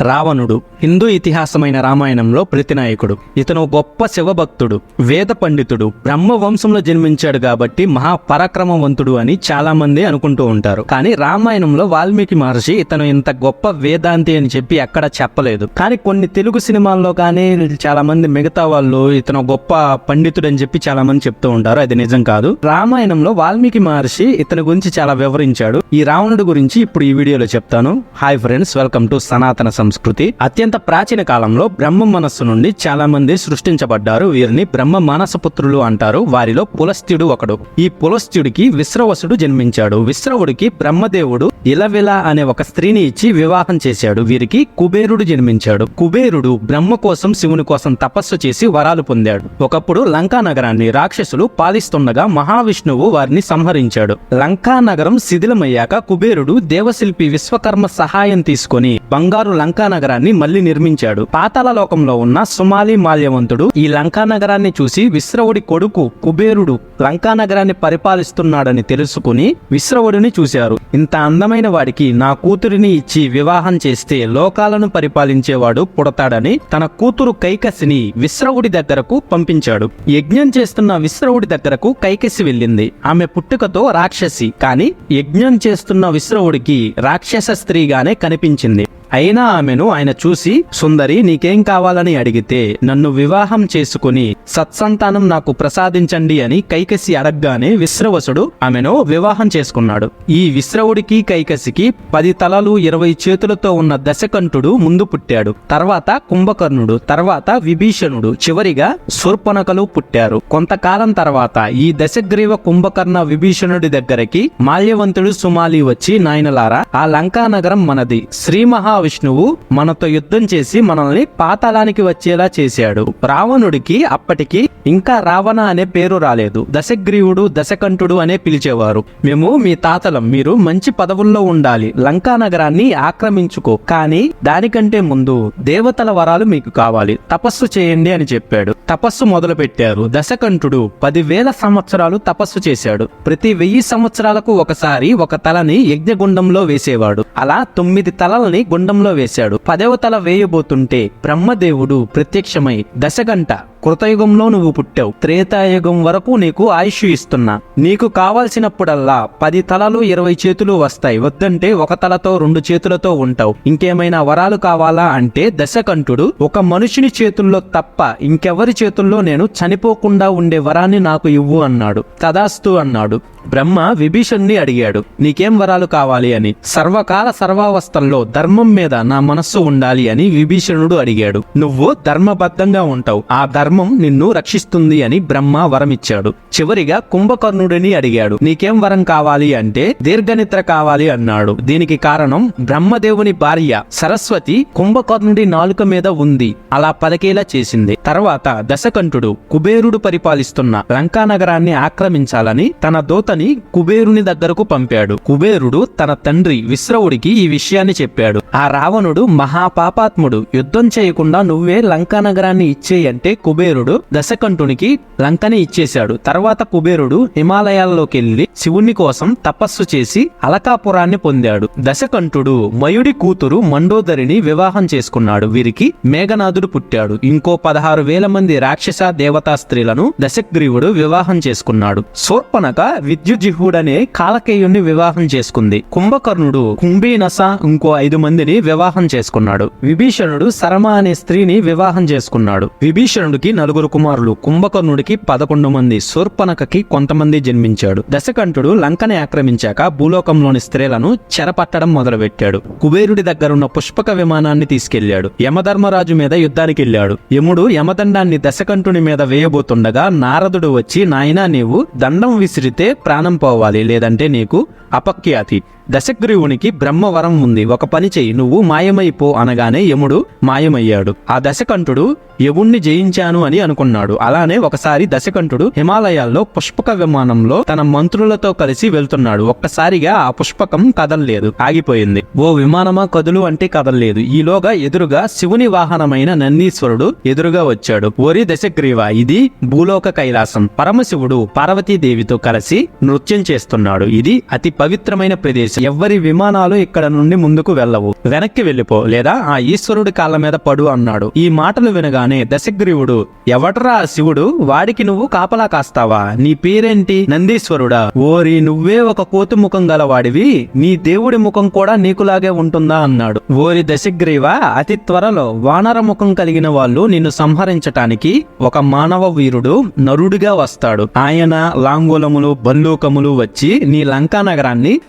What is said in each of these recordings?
రావణుడు హిందూ ఇతిహాసమైన రామాయణంలో ప్రతినాయకుడు. ఇతను గొప్ప శివభక్తుడు వేద పండితుడు బ్రహ్మ వంశంలో జన్మించాడు కాబట్టి మహా పరాక్రమవంతుడు అని చాలా మంది అనుకుంటూ ఉంటారు. కానీ రామాయణంలో వాల్మీకి మహర్షి ఇతను ఇంత గొప్ప వేదాంతి అని చెప్పి ఎక్కడ చెప్పలేదు. కానీ కొన్ని తెలుగు సినిమాల్లో కానీ చాలా మంది మిగతా వాళ్ళు ఇతను గొప్ప పండితుడు అని చెప్పి చాలా మంది చెప్తూ ఉంటారు. అది నిజం కాదు. రామాయణంలో వాల్మీకి మహర్షి ఇతని గురించి చాలా వివరించాడు. ఈ రావణుడి గురించి ఇప్పుడు ఈ వీడియోలో చెప్తాను. హాయ్ ఫ్రెండ్స్ వెల్కమ్ టు సనాతన సంస్కృతి. అత్యంత ప్రాచీన కాలంలో బ్రహ్మ మనస్సు నుండి చాలా మంది సృష్టించబడ్డారు. వీరిని బ్రహ్మ మానస పుత్రులు అంటారు. వారిలో పులస్త్యుడు ఒకడు. ఈ పులస్త్యుడికి విశ్రవసుడు జన్మించాడు. విశ్రవుడికి బ్రహ్మదేవుడు ఇలవిల అనే ఒక స్త్రీని ఇచ్చి వివాహం చేశాడు. వీరికి కుబేరుడు జన్మించాడు. కుబేరుడు బ్రహ్మ కోసం శివుని కోసం తపస్సు చేసి వరాలు పొందాడు. ఒకప్పుడు లంకా నగరాన్ని రాక్షసులు పాలిస్తుండగా మహావిష్ణువు వారిని సంహరించాడు. లంకా నగరం శిథిలమయ్యాక కుబేరుడు దేవశిల్పి విశ్వకర్మ సహాయం తీసుకొని బంగారు లంక లంకా నగరాన్ని మళ్ళీ నిర్మించాడు. పాతాల లోకంలో ఉన్న సుమాలి మాల్యవంతుడు ఈ లంకా నగరాన్ని చూసి విశ్రవుడి కొడుకు కుబేరుడు లంకా నగరాన్ని పరిపాలిస్తున్నాడని తెలుసుకుని విశ్రవుడిని చూశారు. ఇంత అందమైన వాడికి నా కూతురిని ఇచ్చి వివాహం చేస్తే లోకాలను పరిపాలించేవాడు పుడతాడని తన కూతురు కైకసిని విశ్రవుడి దగ్గరకు పంపించాడు. యజ్ఞం చేస్తున్న విశ్రవుడి దగ్గరకు కైకసి వెళ్ళింది. ఆమె పుట్టుకతో రాక్షసి. కానీ యజ్ఞం చేస్తున్న విశ్రవుడికి రాక్షస స్త్రీగానే కనిపించింది. అయినా ఆమెను ఆయన చూసి సుందరి నీకేం కావాలని అడిగితే నన్ను వివాహం చేసుకుని సత్సంతానం నాకు ప్రసాదించండి అని కైకసి అడగగానే విశ్రవసుడు ఆమెను వివాహం చేసుకున్నాడు. ఈ విశ్రవుడికి కైకసికి పది తలలు ఇరవై చేతులతో ఉన్న దశకంఠుడు ముందు పుట్టాడు. తర్వాత కుంభకర్ణుడు తర్వాత విభీషణుడు చివరిగా శూర్పణకలు పుట్టారు. కొంతకాలం తర్వాత ఈ దశగ్రీవ కుంభకర్ణ విభీషణుడి దగ్గరికి మాల్యవంతుడు సుమాలి వచ్చి నాయనలారా ఆ లంకా నగరం మనది. శ్రీ మహావిష్ణువు మనతో యుద్ధం చేసి మనల్ని పాతాళానికి వచ్చేలా చేశాడు. రావణుడికి అప్పటికి ఇంకా రావణ అనే పేరు రాలేదు. దశగ్రీవుడు దశకంఠుడు అనే పిలిచేవారు. మేము మీ తాతలం మీరు మంచి పదవుల్లో ఉండాలి. లంకా నగరాన్ని ఆక్రమించుకో. కానీ దానికంటే ముందు దేవతల వరాలు మీకు కావాలి. తపస్సు చేయండి అని చెప్పాడు. తపస్సు మొదలు పెట్టారు దశకంఠుడు పదివేల సంవత్సరాలు తపస్సు చేశాడు. ప్రతి వెయ్యి సంవత్సరాలకు ఒకసారి ఒక తలని యజ్ఞగుండంలో వేసేవాడు. అలా తొమ్మిది తలలని కుండంలో వేశాడు. పదవ తల వేయబోతుంటే బ్రహ్మదేవుడు ప్రత్యక్షమై దశగంట కృతయుగంలో నువ్వు పుట్టావు. త్రేతాయుగం వరకు నీకు ఆయుష్ ఇస్తున్నా. నీకు కావాల్సినప్పుడల్లా పది తలలు ఇరవై చేతులు వస్తాయి. వద్దంటే ఒక తలతో రెండు చేతులతో ఉంటావు. ఇంకేమైనా వరాలు కావాలా అంటే దశకంఠుడు ఒక మనుషుని చేతుల్లో తప్ప ఇంకెవరి చేతుల్లో నేను చనిపోకుండా ఉండే వరాన్ని నాకు ఇవ్వు అన్నాడు. తదాస్తు అన్నాడు. బ్రహ్మ విభీషణ్ణి అడిగాడు. నీకేం వరాలు కావాలి అని. సర్వకాల సర్వావస్థల్లో ధర్మం మీద నా మనస్సు ఉండాలి అని విభీషణుడు అడిగాడు. నువ్వు ధర్మబద్ధంగా ఉంటావు. ఆ ధర్మ నిన్ను రక్షిస్తుంది అని బ్రహ్మ వరమిచ్చాడు. చివరిగా కుంభకర్ణుడిని అడిగాడు. నీకేం వరం కావాలి అంటే దీర్ఘనిద్ర కావాలి అన్నాడు. దీనికి కారణం బ్రహ్మదేవుని భార్య సరస్వతి కుంభకర్ణుడి నాలుక మీద ఉంది. అలా పలికేలా చేసింది. తర్వాత దశకంఠుడు కుబేరుడు పరిపాలిస్తున్న లంకా నగరాన్ని ఆక్రమించాలని తన దోతని కుబేరుని దగ్గరకు పంపాడు. కుబేరుడు తన తండ్రి విశ్రవుడికి ఈ విషయాన్ని చెప్పాడు. ఆ రావణుడు మహాపాపాత్ముడు. యుద్ధం చేయకుండా నువ్వే లంకా నగరాన్ని ఇచ్చేయంటే కుబేరుడు దశకంఠునికి లంకని ఇచ్చేశాడు. తర్వాత కుబేరుడు హిమాలయాల్లోకి వెళ్ళి శివుని కోసం తపస్సు చేసి అలకాపురాన్ని పొందాడు. దశకంఠుడు మయుడి కూతురు మండోదరిని వివాహం చేసుకున్నాడు. వీరికి మేఘనాథుడు పుట్టాడు. ఇంకో పదహారు వేల మంది రాక్షస దేవతా స్త్రీలను దశగ్రీవుడు వివాహం చేసుకున్నాడు. శూర్పణక విద్యుజిహుడనే కాలకేయుణ్ణి వివాహం చేసుకుంది. కుంభకర్ణుడు కుంభీనస ఇంకో ఐదు మందిని వివాహం చేసుకున్నాడు. విభీషణుడు శరమ అనే స్త్రీని వివాహం చేసుకున్నాడు. విభీషణుడికి నలుగురు కుమారులు కుంభకర్ణుడికి పదకొండు మంది శూర్పణకకి కొంతమంది జన్మించాడు. దశకంఠుడు లంకని ఆక్రమించాక భూలోకంలోని స్త్రీలను చెరపట్టడం మొదలుపెట్టాడు. కుబేరుడి దగ్గరున్న పుష్పక విమానాన్ని తీసుకెళ్ళాడు. యమధర్మరాజు మీద యుద్ధానికి వెళ్ళాడు యముడు యమదండాన్ని దశకంఠుని మీద వేయబోతుండగా నారదుడు వచ్చి నాయనా నీవు దండం విసిరితే ప్రాణం పోవాలి లేదంటే నీకు అపఖ్యాతి. దశగ్రీవునికి బ్రహ్మవరం ఉంది. ఒక పని చెయ్యి నువ్వు మాయమైపో అనగానే యముడు మాయమయ్యాడు. ఆ దశకంఠుడు యముణ్ణి జయించాను అని అనుకున్నాడు. అలానే ఒకసారి దశకంఠుడు హిమాలయాల్లో పుష్పక విమానంలో తన మంత్రులతో కలిసి వెళ్తున్నాడు. ఒక్కసారిగా ఆ పుష్పకం కదల్లేదు. ఆగిపోయింది. ఓ విమానమా కదులు అంటే కదల్లేదు. ఈలోగా ఎదురుగా శివుని వాహనమైన నందీశ్వరుడు ఎదురుగా వచ్చాడు. ఓరి దశగ్రీవ ఇది భూలోక కైలాసం. పరమశివుడు పార్వతీదేవితో కలిసి నృత్యం చేస్తున్నాడు. ఇది అతి పవిత్రమైన ప్రదేశం. చేశాడు ఎవరి విమానాలు ఇక్కడ నుండి ముందుకు వెళ్ళవు. వెనక్కి వెళ్ళిపో లేదా ఆ ఈశ్వరుడి కాళ్ళ మీద పడు అన్నాడు. ఈ మాటలు వినగానే దశగ్రీవుడు ఎవటరా శివుడు? వాడికి నువ్వు కాపలా కాస్తావా? నీ పేరేంటి? నందీశ్వరుడా? ఓరి నువ్వే ఒక కోతి ముఖం గలవాడివి. నీ దేవుడి ముఖం కూడా నీకులాగే ఉంటుందా? అన్నాడు. ఓరి దశగ్రీవ అతి త్వరలో వానర ముఖం కలిగిన వాళ్ళు నిన్ను సంహరించటానికి ఒక మానవ వీరుడు నరుడిగా వస్తాడు. ఆయన లాంగులములు బల్లూకములు వచ్చి నీ లంకా నగరాన్ని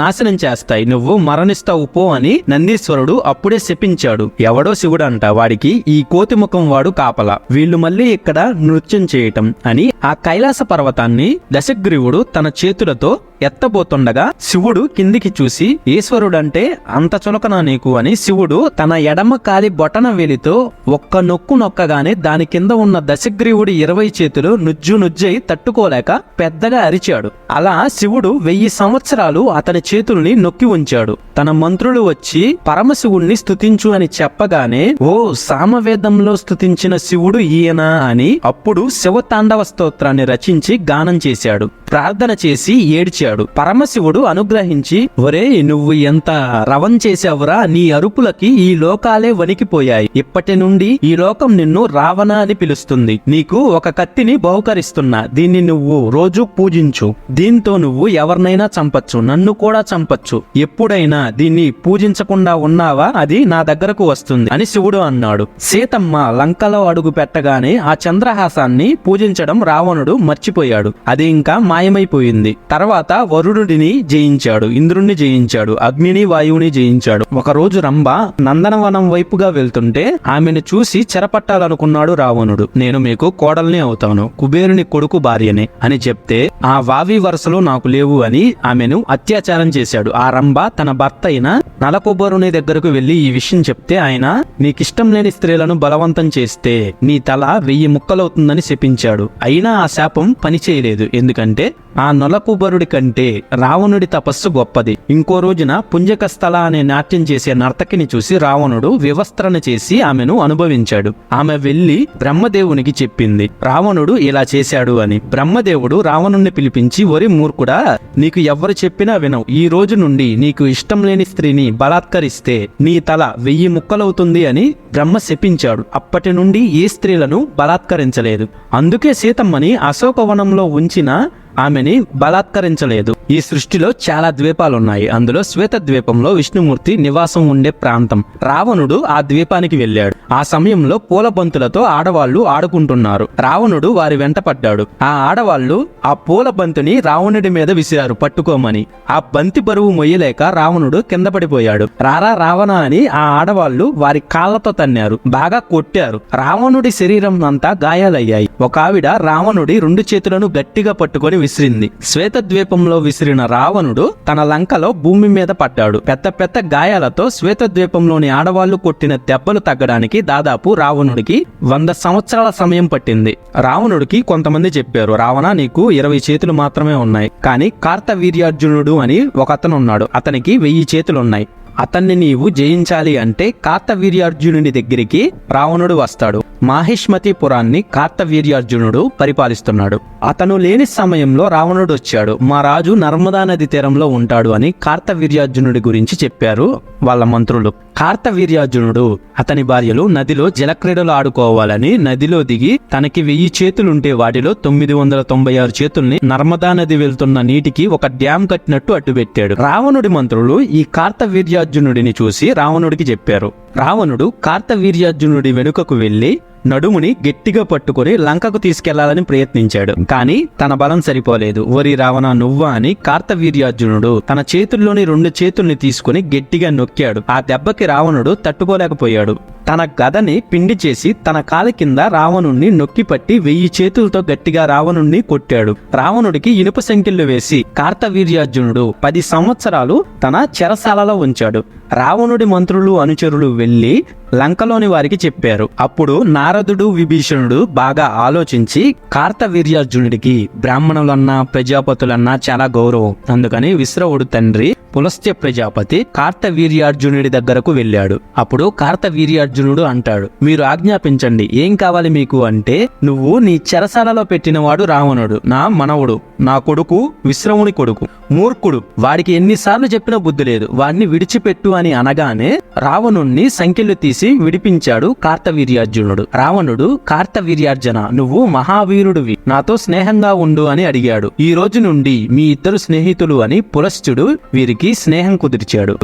నాశనం చేస్తాయి. నువ్వు మరణిస్తావు పో అని నందీశ్వరుడు అప్పుడే శపించాడు. ఎవడో శివుడు అంట వాడికి ఈ కోతి ముఖం వాడు కాపల. వీళ్ళు మళ్ళీ ఇక్కడ నృత్యం చేయటం అని ఆ కైలాస పర్వతాన్ని దశగ్రీవుడు తన చేతులతో ఎత్తబోతుండగా శివుడు కిందికి చూసి ఈశ్వరుడంటే అంత చులకనా నీకు? అని శివుడు తన ఎడమ కాలి బొటన వేలితో ఒక్క నొక్కు నొక్కగానే దాని కింద ఉన్న దశగ్రీవుడి ఇరవై చేతులు నుజ్జు నుజ్జై తట్టుకోలేక పెద్దగా అరిచాడు. అలా శివుడు వెయ్యి సంవత్సరాలు అతని చేతుల్ని నొక్కి ఉంచాడు. తన మంత్రులు వచ్చి పరమశివుణ్ణి స్తుతించు అని చెప్పగానే ఓ సామవేదంలో స్తుతించిన శివుడు ఈయన? అని అప్పుడు శివతాండవ స్తోత్రాన్ని రచించి గానం చేశాడు. ప్రార్థన చేసి ఏడ్చాడు. పరమశివుడు అనుగ్రహించి ఒరే నువ్వు ఎంత రవం చేశావురా నీ అరుపులకి ఈ లోకాలే వణికిపోయాయి. ఇప్పటి నుండి ఈ లోకం నిన్ను రావణ అని పిలుస్తుంది. నీకు ఒక కత్తిని బహుకరిస్తున్నా. దీన్ని నువ్వు రోజు పూజించు. దీంతో నువ్వు ఎవరినైనా చంపచ్చు. నన్ను కూడా చంపచ్చు. ఎప్పుడైనా దీన్ని పూజించకుండా ఉన్నావా? అది నా దగ్గరకు వస్తుంది అని శివుడు అన్నాడు. సీతమ్మ లంకలో అడుగు పెట్టగానే ఆ చంద్రహాసాన్ని పూజించడం రావణుడు మర్చిపోయాడు. అది ఇంకా మాయమైపోయింది. తర్వాత వరుడుని జయించాడు ఇంద్రుణ్ణి జయించాడు అగ్నిని వాయువుని జయించాడు. ఒక రోజు రంభ నందనవనం వైపుగా వెళ్తుంటే ఆమెను చూసి చెరపట్టాలనుకున్నాడు రావణుడు. నేను మీకు కోడల్ని అవుతాను కుబేరుని కొడుకు భార్యనే అని చెప్తే ఆ వావి వరుసలో నాకు లేవు అని ఆమెను అత్యాచారం చేశాడు. ఆ రంభ తన భర్త అయిన నలకొబ్బరుని దగ్గరకు వెళ్ళి ఈ విషయం చెప్తే ఆయన నీకిష్టం లేని స్త్రీలను బలవంతం చేస్తే నీ తల వెయ్యి ముక్కలవుతుందని శపించాడు. అయినా ఆ శాపం పనిచేయలేదు. ఎందుకంటే ఆ నొలకుబరుడి కంటే రావణుడి తపస్సు గొప్పది. ఇంకో రోజున పుంజకస్థల అనే నాట్యం చేసే నర్తకిని చూసి రావణుడు వివస్త్రణ చేసి ఆమెను అనుభవించాడు. ఆమె వెళ్ళి బ్రహ్మదేవునికి చెప్పింది రావణుడు ఇలా చేశాడు అని. బ్రహ్మదేవుడు రావణుణ్ణి పిలిపించి ఒరి మూర్ఖుడా నీకు ఎవరు చెప్పినా వినవు. ఈ రోజు నుండి నీకు ఇష్టం లేని స్త్రీని బలాత్కరిస్తే నీ తల వెయ్యి ముక్కలవుతుంది అని బ్రహ్మ శపించాడు. అప్పటి నుండి ఏ స్త్రీలను బలాత్కరించలేదు. అందుకే సీతమ్మని అశోకవనంలో ఉంచిన ఆమెని బలాత్కరించలేదు. ఈ సృష్టిలో చాలా ద్వీపాలున్నాయి. అందులో శ్వేత ద్వీపంలో విష్ణుమూర్తి నివాసం ఉండే ప్రాంతం. రావణుడు ఆ ద్వీపానికి వెళ్ళాడు. ఆ సమయంలో పూల బంతులతో ఆడవాళ్ళు ఆడుకుంటున్నారు. రావణుడు వారి వెంట పడ్డాడు. ఆ ఆడవాళ్ళు ఆ పూల బంతిని రావణుడి మీద విసిరారు పట్టుకోమని. ఆ బంతి బరువు మొయ్యలేక రావణుడు కింద పడిపోయాడు. రారా రావణ అని ఆ ఆడవాళ్ళు వారి కాళ్ళతో తన్నారు. బాగా కొట్టారు. రావణుడి శరీరం అంతా గాయాలయ్యాయి. ఒక ఆవిడ రావణుడి రెండు చేతులను గట్టిగా పట్టుకొని విసిరింది. శ్వేత ద్వీపంలో విసిరిన రావణుడు తన లంకలో భూమి మీద పడ్డాడు పెద్ద పెద్ద గాయాలతో శ్వేత ద్వీపంలోని ఆడవాళ్ళు కొట్టిన దెబ్బలు తగ్గడానికి దాదాపు రావణుడికి వంద సంవత్సరాల సమయం పట్టింది. రావణుడికి కొంతమంది చెప్పారు రావణ నీకు ఇరవై చేతులు మాత్రమే ఉన్నాయి. కానీ కార్తవీర్యార్జునుడు అని ఒక అతను ఉన్నాడు అతనికి వెయ్యి చేతులున్నాయి. అతన్ని నీవు జయించాలి అంటే కార్తవీర్యార్జునుడి దగ్గరికి రావణుడు వస్తాడు. మాహిష్మతిపురాన్ని కార్తవీర్యార్జునుడు పరిపాలిస్తున్నాడు. అతను లేని సమయంలో రావణుడు వచ్చాడు. మా రాజు నర్మదా నది తీరంలో ఉంటాడు అని కార్తవీర్యార్జునుడి గురించి చెప్పారు వాళ్ళ మంత్రులు. కార్తవీర్యార్జునుడు అతని భార్యలు నదిలో జలక్రీడలు ఆడుకోవాలని నదిలో దిగి తనకి వెయ్యి చేతులుంటే వాటిలో తొమ్మిది వందల తొంభై ఆరు చేతుల్ని నర్మదా నది వెళ్తున్న నీటికి ఒక డ్యాం కట్టినట్టు అడ్డుపెట్టాడు రావణుడి మంత్రులు ఈ కార్తవీర్యార్జునుడిని చూసి రావణుడికి చెప్పారు. రావణుడు కార్తవీర్యార్జునుడి వెనుకకు వెళ్ళి నడుముని గట్టిగా పట్టుకొని లంకకు తీసుకెళ్ళాలని ప్రయత్నించాడు. కానీ తన బలం సరిపోలేదు. వరి రావణ నువ్వా? అని కార్తవీర్యార్జునుడు తన చేతుల్లోని రెండు చేతుల్ని తీసుకుని గట్టిగా నొక్కాడు. ఆ దెబ్బకి రావణుడు తట్టుకోలేకపోయాడు. తన గదని పిండి చేసి తన కాలి కింద రావణుణ్ణి నొక్కిపట్టి వెయ్యి చేతులతో గట్టిగా రావణుణ్ణి కొట్టాడు. రావణుడికి ఇనుప సంఖ్యలు వేసి కార్తవీర్యార్జునుడు పది సంవత్సరాలు తన చెరసాలలో ఉంచాడు. రావణుడి మంత్రులు అనుచరులు వెళ్ళి లంకలోని వారికి చెప్పారు. అప్పుడు నారదుడు విభీషణుడు బాగా ఆలోచించి కార్తవీర్యార్జునుడికి బ్రాహ్మణులన్నా ప్రజాపతులన్నా చాలా గౌరవం. అందుకని విశ్రవుడు తండ్రి పులస్త్య ప్రజాపతి కార్తవీర్యార్జునుడి దగ్గరకు వెళ్ళాడు. అప్పుడు కార్తవీర్యార్జునుడు అంటాడు మీరు ఆజ్ఞాపించండి ఏం కావాలి మీకు అంటే నువ్వు నీ చెరసాలలో పెట్టినవాడు రావణుడు నా మనవుడు నా కొడుకు విశ్రముని కొడుకు మూర్ఖుడు వాడికి ఎన్నిసార్లు చెప్పినా బుద్ధి లేదు వాడిని విడిచిపెట్టు అని అనగానే రావణుణ్ణి సంఖ్యలు తీసి విడిపించాడు కార్తవీర్యార్జునుడు. రావణుడు కార్తవీర్యార్జున నువ్వు మహావీరుడివి నాతో స్నేహంగా ఉండు అని అడిగాడు. ఈ రోజు నుండి మీ ఇద్దరు స్నేహితులు అని పులస్త్యుడు వీరికి స్నేహం కుదిర్చాడు.